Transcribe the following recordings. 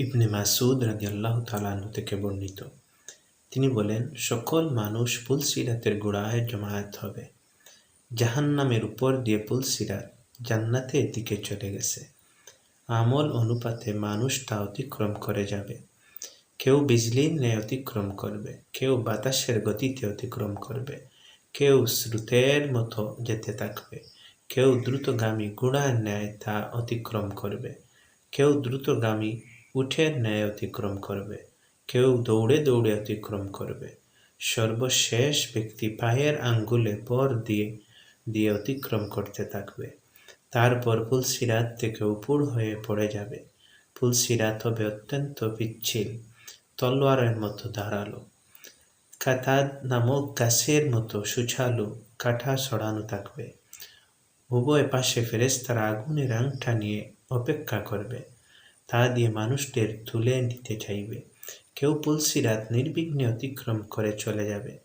ইবনে মাসুদ রাজি আল্লাহ তালাহু থেকে বর্ণিত। তিনি বলেন, সকল মানুষ পুলসিরাতের গোড়ায় জমায়েত হবে। জাহান্নামের উপর দিয়ে পুলসিরাত জান্নাতের দিকে চলে গেছে। আমল অনুপাতে মানুষ তা অতিক্রম করে যাবে। কেউ বিজলির ন্যায় অতিক্রম করবে, কেউ বাতাসের গতিতে অতিক্রম করবে, কেউ স্রোতের মতো যেতে থাকবে, কেউ দ্রুতগামী গুড়ার ন্যায় তা অতিক্রম করবে, কেউ দ্রুতগামী উঠের ন্যায় অতিক্রম করবে। কেউ দৌড়ে দৌড়ে অতিক্রম করবে। সর্বশেষ ব্যক্তি পায়ের আঙ্গুলে পর দিয়ে দিয়ে অতিক্রম করতে থাকবে। তারপর পুলসিরাত থেকে উপর হয়ে পড়ে যাবে। পুলসিরাত হবে অত্যন্ত পিচ্ছিল, তলোয়ারের মতো ধারালো। কাতাদ নামক গাছের মতো সুছালু কাঠা ছড়ানো থাকবে। উভয় পাশে ফেরেস্তারা আগুনের আংটা নিয়ে অপেক্ষা করবে। তা দিয়ে মানুষদের তুলে নিতে চাইবে। কেউ পুলসিরাত নির্বিঘ্নে অতিক্রম করে চলে যাবে।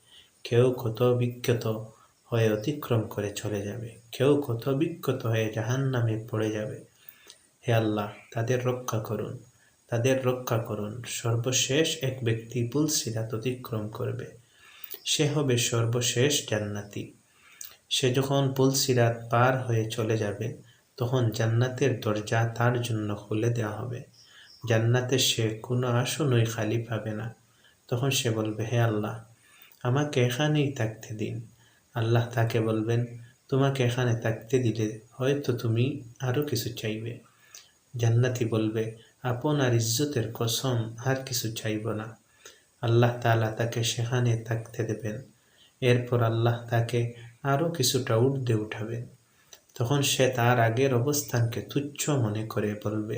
কেউ কত বিজ্ঞত হয়ে অতিক্রম করে চলে যাবে। কেউ কত বিজ্ঞত হয়ে জাহান নামে পড়ে যাবে। হে আল্লাহ, তাদের রক্ষা করুন। তাদের রক্ষা করুন। সর্বশেষ এক ব্যক্তি পুলসিরাত অতিক্রম করবে। সে হবে সর্বশেষ জান্নাতি। সে যখন পুলসিরাত পার হয়ে চলে যাবে তখন জান্নাতের দরজা তার জন্য খুলে দেওয়া হবে। জান্নাতে সে কোনো আসনই খালি পাবে না। তখন সে বলবে, হে আল্লাহ, আমাকে এখানেই থাকতে দিন। আল্লাহ তাকে বলবেন, তোমাকে এখানে থাকতে দিলে হয়তো তুমি আরও কিছু চাইবে। জান্নাতি বলবে, আপনার ইজ্জতের কসম আর কিছু চাইব না। আল্লাহ তালা তাকে সেখানে থাকতে দেবেন। এরপর আল্লাহ তাকে আরও কিছুটা উর্ধে উঠাবেন। তখন সে তার আগের অবস্থানকে তুচ্ছ মনে করে বলবে,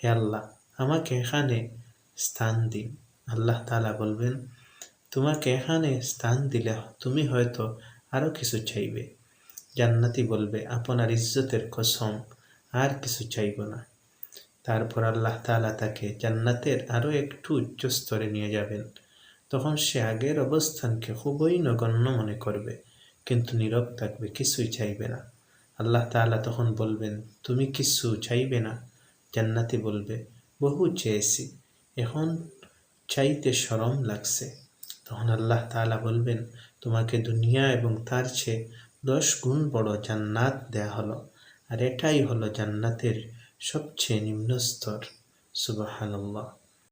হে আল্লাহ, আমাকে এখানে স্থান দিন। আল্লাহ তালা বলবেন, তোমাকে এখানে স্থান দিলে তুমি হয়তো আরও কিছু চাইবে। জান্নাতি বলবে, আপনার ইজ্জতের কসম, আর কিছু চাইব না। তারপর আল্লাহ তালা তাকে জান্নাতের আরও একটু উচ্চ স্তরে নিয়ে যাবেন। তখন সে আগের অবস্থানকে খুবই নগণ্য মনে করবে, কিন্তু নীরব থাকবে, কিছুই চাইবে না। আল্লাহ তালা তখন বলবেন, তুমি কিছু চাইবে না? জান্নাতি বলবে, বহু চেয়েছি, এখন চাইতে সরম লাগছে। তখন আল্লাহ তালা বলবেন, তোমাকে দুনিয়া এবং তার চেয়ে দশ গুণ বড় জান্নাত দেয়া হলো, আর এটাই হলো জান্নাতের সবচেয়ে নিম্ন স্তর